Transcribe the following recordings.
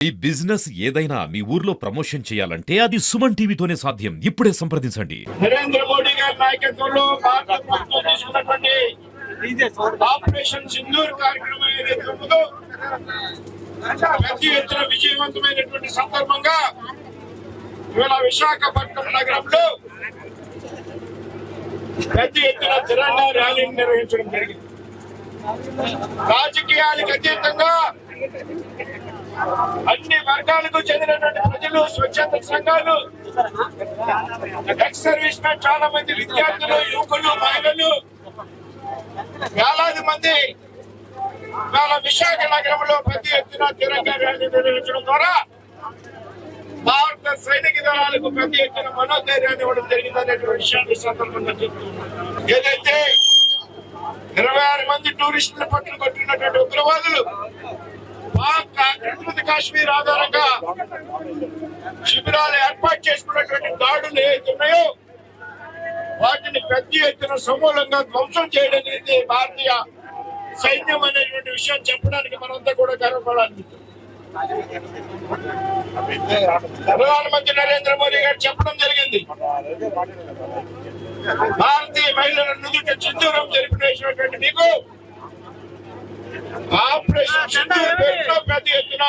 ఈ బిజినెస్ ఏదైనా మీ ఊర్లో ప్రమోషన్ చేయాలంటే అది సుమన్ టీవీతోనే సాధ్యం. ఇప్పుడే సంప్రదించండి. నరేంద్ర మోడీ గారి నాయకత్వంలో భారత ప్రభుత్వం తీసుకున్నటువంటి ఆపరేషన్ సింధూర్ కార్యక్రమం ఏదైతే ఉందో పెద్ద ఎత్తున విజయవంతమైనటువంటి సందర్భంగా ఇవాళ విశాఖపట్నం నగరంలో పెద్ద ఎత్తున తిరంగా ర్యాలీని నిర్వహించడం జరిగింది. రాజకీయాలకు అతీతంగా అన్ని వర్గాలకు చెందినటువంటి ప్రజలు స్వచ్ఛంద సంఘాలు ఎక్స్ సర్వీస్ మెన్ చాలా మంది విద్యార్థులు యువకులు మహిళలు వేలాది మంది ఇవాళ విశాఖ నగరంలో పెద్ద ఎత్తున తిరంగా ర్యాలీ నిర్వహించడం ద్వారా భారత సైనిక దళాలకు పెద్ద ఎత్తున మనోధైర్యాన్ని ఇవ్వడం జరిగిందనేటువంటి విషయాన్ని సందర్భంగా చెప్తున్నాను. ఏదైతే ఇరవై ఆరు మంది టూరిస్టుల పట్ల కొట్టినటువంటి ఉగ్రవాదులు పాక్ కాశ్మీర్ ఆధారంగా శిబిరాలు ఏర్పాటు చేసుకున్నటువంటి దాడులు ఏవైతే వాటిని పెద్ద ఎత్తున సమూలంగా ధ్వంసం చేయడం అనేది భారతీయ సైన్యం అనేటువంటి విషయం చెప్పడానికి మనంతా కూడా గర్వపడాలి. ప్రధానమంత్రి నరేంద్ర మోదీ గారు చెప్పడం జరిగింది. భారతీయ మహిళల నుదుట చిందూరం జరిపినటువంటి నీకు ఆపరేషన్ సింధూర్ పేరుతో పెద్ద ఎత్తున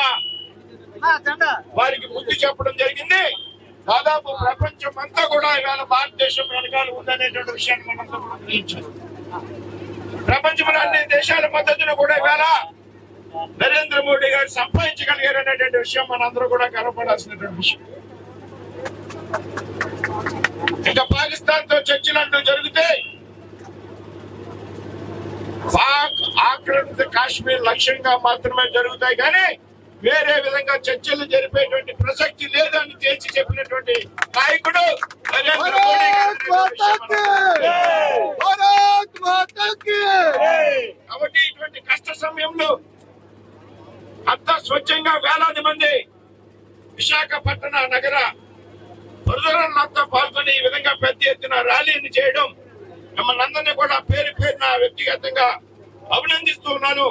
వారికి బుద్ధి చెప్పడం జరిగింది. దాదాపు ప్రపంచం అంతా కూడా ఇవాళ భారతదేశం వెనకాల ఉందనేటువంటి విషయాన్ని మనంతా కూడా ప్రపంచంలో అన్ని దేశాల మద్దతును కూడా ఇవాళ నరేంద్ర మోడీ గారు సంపాదించగలిగారు అనేటువంటి విషయం మనందరూ కూడా గర్వపడాల్సినటువంటి విషయం. ఇంకా పాకిస్తాన్తో చర్చలు అంటూ జరిగితే పాక్ ఆక్రమిత కాశ్మీర్ లక్ష్యంగా మాత్రమే జరుగుతాయి. కానీ వేరే విధంగా చర్చలు జరిపేటువంటి ప్రసక్తి లేదని తేల్చి చెప్పినటువంటి నాయకుడు కాబట్టి ఇటువంటి కష్ట సమయంలో అంత స్వచ్ఛంగా వేలాది మంది విశాఖపట్టణ నగర ప్రజలంతా పాల్గొని ఈ విధంగా పెద్ద ఎత్తున ర్యాలీని చేయడం మిమ్మల్ని అందరినీ కూడా పేరు పేరున వ్యక్తిగతంగా అభినందిస్తూ ఉన్నాను.